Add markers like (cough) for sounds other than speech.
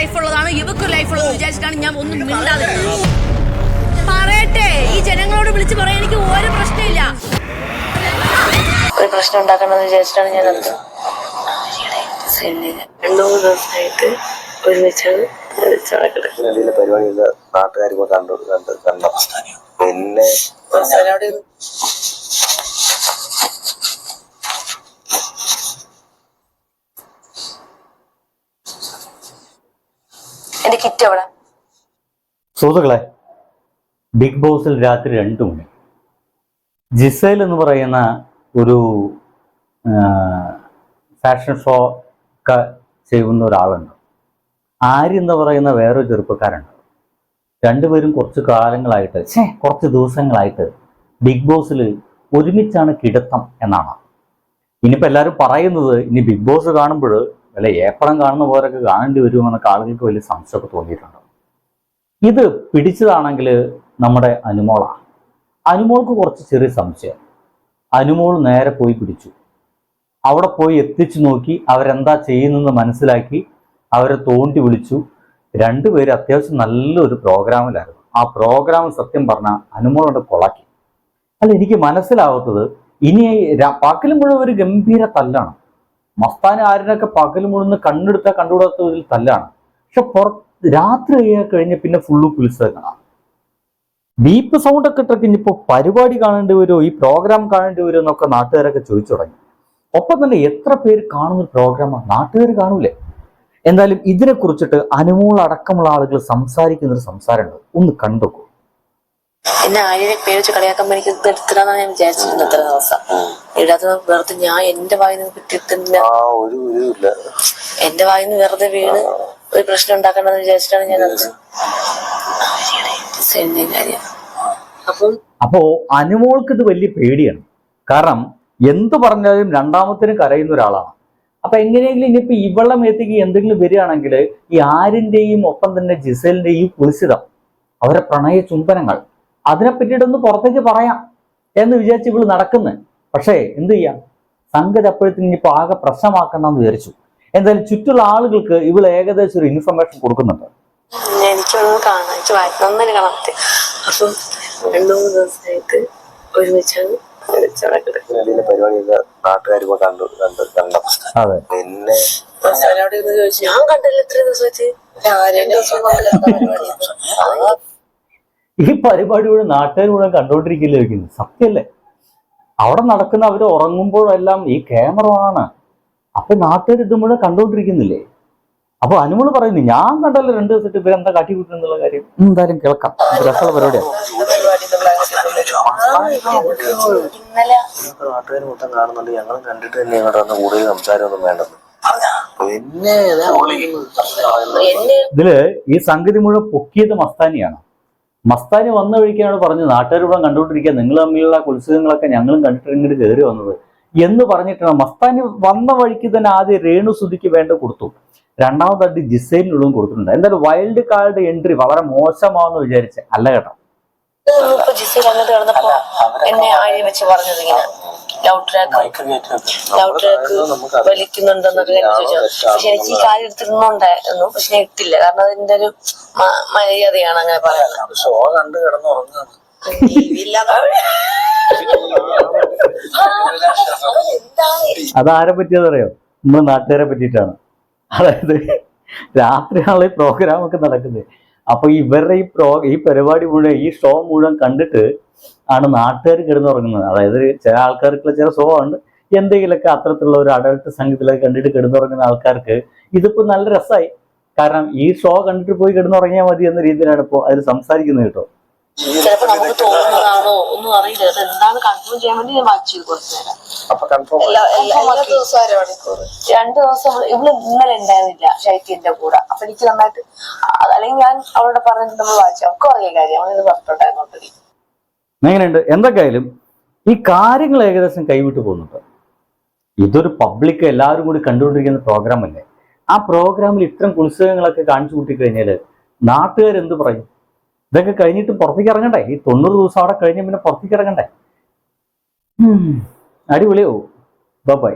Life ഉള്ളതാണ് ഇവക്ക് life ഉള്ളത് വിചാരിച്ചിട്ടാണ് ഞാൻ ഒന്നും മിണ്ടാതെ പറയട്ടെ ഈ ജനങ്ങളോട് വിളിച്ച് പറയാൻ എനിക്ക് ഒരു പ്രശ്നമില്ല. ഒരു പ്രശ്നം ഉണ്ടാക്കണമെന്ന് വിചാരിച്ചിട്ടാണ് ഞാൻ അത് രണ്ടു മൂന്ന് ദിവസമായിട്ട് ഒരുമിച്ചാണ് ഒരുമിച്ചാണ് കിടക്കുന്നത് ഇതിന്റെ പരിപാടി നാട്ടുകാർ കണ്ടു കണ്ട് കണ്ട. പിന്നെ എന്റെ കിറ്റ് എവിടെ സുഹൃത്തുക്കളെ ബിഗ് ബോസിൽ രാത്രി രണ്ടു മണി. ജിസേൽ എന്ന് പറയുന്ന ഒരു ഫാഷൻ ഷോ ഒക്കെ ചെയ്യുന്ന ഒരാളുണ്ട്. ആര്യ എന്ന് പറയുന്ന വേറൊരു ചെറുപ്പക്കാരുണ്ട് രണ്ടുപേരും കുറച്ച് കാലങ്ങളായിട്ട് ഛേ കുറച്ച് ദിവസങ്ങളായിട്ട് ബിഗ് ബോസിൽ ഒരുമിച്ചാണ് കിടത്തം എന്നാണ്. ഇനിയിപ്പോൾ എല്ലാവരും പറയുന്നത് ഇനി ബിഗ് ബോസ് കാണുമ്പോൾ വല്ല ഏപ്പടം കാണുന്ന പോലൊക്കെ കാണേണ്ടി വരുമെന്നൊക്കെ ആളുകൾക്ക് വലിയ സംശയമൊക്കെ തോന്നിയിട്ടുണ്ട്. ഇത് പിടിച്ചതാണെങ്കിൽ നമ്മുടെ അനുമോളാണ്. അനുമോൾക്ക് കുറച്ച് ചെറിയ സംശയം. അനുമോൾ നേരെ പോയി പിടിച്ചു. അവിടെ പോയി എത്തിച്ചു നോക്കി അവരെന്താ ചെയ്യുന്നതെന്ന് മനസ്സിലാക്കി അവരെ തോണ്ടി വിളിച്ചു. രണ്ടുപേരും അത്യാവശ്യം നല്ലൊരു പ്രോഗ്രാമിലായിരുന്നു. ആ പ്രോഗ്രാം സത്യം പറഞ്ഞാൽ അനുമോളുടെ കൊളാക്കി. അല്ല എനിക്ക് മനസ്സിലാവാത്തത് ഇനി പാക്കിലും ഒരു ഗംഭീര തല്ലാണ്. മസ്താന് ആരിനൊക്കെ പകൽ മുഴുന്ന് കണ്ണെടുത്ത കണ്ടുകൂടാത്തതിൽ തല്ലാണ്. പക്ഷെ പുറത്ത് രാത്രി കഴിഞ്ഞ പിന്നെ ഫുള്ള് പുലിസേക്കണം ബീപ്പ് സൗണ്ട് ഒക്കെ ഇട്ടൊക്കെ പരിപാടി കാണേണ്ടി വരുമോ ഈ പ്രോഗ്രാം കാണേണ്ടി വരുമോ എന്നൊക്കെ നാട്ടുകാരൊക്കെ ചോദിച്ചു തുടങ്ങി. ഒപ്പം തന്നെ എത്ര പേര് കാണുന്ന പ്രോഗ്രാമാണ് നാട്ടുകാർ കാണൂലേ? എന്തായാലും ഇതിനെ കുറിച്ചിട്ട് അനുമോൾ അടക്കമുള്ള ആളുകൾ സംസാരിക്കുന്ന ഒരു സംസാരമുണ്ട്. ഒന്ന് കണ്ടുക്കൂ. എന്നെ ആര്യനെ പേടിച്ച് കളിയാക്കാൻ എനിക്ക് എടുത്തിടാന്നാണ് ഞാൻ വിചാരിച്ചിരുന്നു ഇത്ര ദിവസം. ഇടാത്ത വെറുതെ ഞാൻ എന്റെ വായിൽ നിന്ന് കിട്ടിയിട്ടില്ല. എന്റെ വായിൽ നിന്ന് വെറുതെ വീണ് ഒരു പ്രശ്നം ഉണ്ടാക്കണ്ടെന്ന് വിചാരിച്ചിട്ടാണ് ഞാൻ കാര്യം. അപ്പം അപ്പോ അനുമോൾക്ക് ഇത് വലിയ പേടിയാണ്. കാരണം എന്ത് പറഞ്ഞാലും രണ്ടാമത്തിന് കരയുന്ന ഒരാളാണ്. അപ്പൊ എങ്ങനെയെങ്കിലും ഇനിയിപ്പോ ഇവളുടെ മേത്തേക്ക് എന്തെങ്കിലും വരികയാണെങ്കിൽ ഈ ആരിന്റെയും ഒപ്പം തന്നെ ജിസലിന്റെയും കുളിസിതം അവരെ പ്രണയ ചുംബനങ്ങൾ അതിനെ പറ്റിയിട്ടൊന്ന് പുറത്തേക്ക് പറയാം എന്ന് വിചാരിച്ച് ഇവൾ നടക്കുന്നത് പക്ഷേ എന്ത് ചെയ്യാം? സംഗതി അപ്പോഴത്തേക്ക് ഇനിയിപ്പോൾ ആകെ പ്രശ്നമാക്കണമെന്ന് വിചാരിച്ചു. എന്തായാലും ചുറ്റുള്ള ആളുകൾക്ക് ഇവൾ ഏകദേശം ഒരു ഇൻഫർമേഷൻ കൊടുക്കുന്നുണ്ട്. എനിക്കൊന്നും കാണാം. എനിക്ക് നന്നായി പറ്റും അപ്പം രണ്ടു മൂന്ന് ദിവസമായിട്ട് ഒരുമിച്ചാണ് അതെ. പിന്നെ ഞാൻ കണ്ടില്ല ഇത്രയും ദിവസമായിട്ട്. (laughs) രണ്ടു ദിവസം ഈ പരിപാടി മുഴുവൻ നാട്ടുകാർ മുഴുവൻ കണ്ടുകൊണ്ടിരിക്കില്ലേ സത്യല്ലേ സത്യമല്ലേ? അവിടെ നടക്കുന്ന അവർ ഉറങ്ങുമ്പോഴെല്ലാം ഈ ക്യാമറ ആണ്. അപ്പൊ നാട്ടുകാർ ഇത് മുഴുവൻ കണ്ടോണ്ടിരിക്കുന്നില്ലേ? അപ്പൊ അനുമോൾ പറയുന്നു ഞാൻ കണ്ടല്ലോ രണ്ട് ഇവരെ എന്താ കാട്ടി കൂട്ടുന്നുള്ള കാര്യം. എന്തായാലും കേൾക്കാം. രസമുള്ള പരിപാടിയാണ് ഇന്നലെ നാട്ടുകാർ മൊത്തം കാണുന്നുണ്ട്. ഞങ്ങളും കണ്ടിട്ട് തന്നെ ഇങ്ങോട്ട് വന്ന് കൂടുതൽ സംസാരമൊന്നും വേണ്ടെന്ന്. പിന്നെ ഇതാ വിളിക്കുന്നത്. എന്നെ ഇതിൽ ഈ സംഗതി മുഴുവൻ പൊക്കിയത് മസ്താനിയാണ്. മസ്താനി വന്ന വഴിക്കാണ് പറഞ്ഞത് നാട്ടുകാർ ഇവിടെ കണ്ടുകൊണ്ടിരിക്കുക നിങ്ങൾ തമ്മിലുള്ള കുത്സവങ്ങളൊക്കെ ഞങ്ങളും കണ്ടിട്ട് ഇങ്ങോട്ട് കയറി വന്നത്. എന്ന് പറഞ്ഞിട്ടാണ് മസ്താനി വന്ന വഴിക്ക് തന്നെ ആദ്യം രേണു സുധിക്ക് വേണ്ട കൊടുത്തു. രണ്ടാമതായിട്ട് ജിസൈലിനുള്ളതും കൊടുത്തിട്ടുണ്ട്. എന്തായാലും വൈൽഡ് കാർഡ് എൻട്രി വളരെ മോശമാണെന്ന് വിചാരിച്ച് അല്ല കേട്ടോ. ഇപ്പൊ അങ്ങോട്ട് കിടന്നപ്പോ എന്നെ ആഴി വെച്ച് പറഞ്ഞത് ഇങ്ങനെ ലൗഡ് ട്രാക്ക് കയറ്റി ട്രാക്ക് വലിക്കുന്നുണ്ടെന്നൊക്കെ ഞാൻ ചോദിച്ചു. പക്ഷെ എനിക്ക് ഈ കാര്യം എടുത്തിരുന്നുണ്ടായിരുന്നു പക്ഷെ ഞാൻ ഇട്ടില്ല. കാരണം അതിന്റെ ഒരു മര്യാദയാണ് അങ്ങനെ പറയുന്നത്. ഷോ കണ്ട് കിടന്നുറങ്ങുകയാണ്. അതാരെ പറ്റിയതറിയോ? നമ്മുടെ നാട്ടുകാരെ പറ്റിയിട്ടാണ്. അതായത് രാത്രിയാണ് ഈ പ്രോഗ്രാം ഒക്കെ നടക്കുന്നത്. അപ്പൊ ഇവരുടെ ഈ പ്രോ ഈ പരിപാടി മുഴുവൻ ഈ ഷോ മുഴുവൻ കണ്ടിട്ട് ആണ് നാട്ടുകാർ കിടന്നുറങ്ങുന്നത്. അതായത് ചില ആൾക്കാർക്കുള്ള ചില ഷോ ഉണ്ട്. എന്തെങ്കിലുമൊക്കെ അത്തരത്തിലുള്ള ഒരു അഡൽട്ട് സംഗീതത്തിലൊക്കെ കണ്ടിട്ട് കിടന്നുറങ്ങുന്ന ആൾക്കാർക്ക് ഇതിപ്പോ നല്ല രസമായി കാരണം ഈ ഷോ കണ്ടിട്ട് പോയി കിടന്നുറങ്ങിയാൽ മതി എന്ന രീതിയിലാണ് ഇപ്പോൾ അതിൽ സംസാരിക്കുന്നത് കേട്ടോ. ചിലപ്പോ നമുക്ക് തോന്നുന്നതാണോ ഒന്നും അറിയില്ല. അത് എന്താന്ന് കൺഫേം ചെയ്യാൻ വേണ്ടി ഞാൻ വാച്ച് ചെയ്ത് കുറച്ചു നേരം അപ്പൊ കൺഫേം എല്ലാ- എല്ലാ- എല്ലാ ദിവസവും രണ്ടു ദിവസം ഇവൾ ഇന്നലെ ഉണ്ടായിരുന്നില്ല ശൈത്യന്റെ കൂടെ. അപ്പൊ എനിക്ക് നന്നായിട്ട് അല്ലെങ്കിൽ ഞാൻ അവളോട് പറഞ്ഞിട്ട് നമ്മൾ വായിച്ചു അവർക്ക് അറിയാം കാര്യം. അവളിത് പറഞ്ഞിട്ടുണ്ടായിരുന്നു. എങ്ങനെയുണ്ട്? എന്തൊക്കെയായാലും ഈ കാര്യങ്ങൾ ഏകദേശം കൈവിട്ട് പോകുന്നുണ്ട്. ഇതൊരു പബ്ലിക് എല്ലാവരും കൂടി കണ്ടുകൊണ്ടിരിക്കുന്ന പ്രോഗ്രാം അല്ലേ? ആ പ്രോഗ്രാമിൽ ഇത്തരം കുത്സവങ്ങളൊക്കെ കാണിച്ചു കൂട്ടിക്കഴിഞ്ഞാൽ നാട്ടുകാരെന്ത് പറയും? ഇതൊക്കെ കഴിഞ്ഞിട്ട് പുറത്തേക്ക് ഇറങ്ങണ്ടേ? ഈ തൊണ്ണൂറ് ദിവസം അവിടെ കഴിഞ്ഞ പിന്നെ പുറത്തേക്ക് ഇറങ്ങണ്ടേ. അടിപൊളിയാവും. ബൈ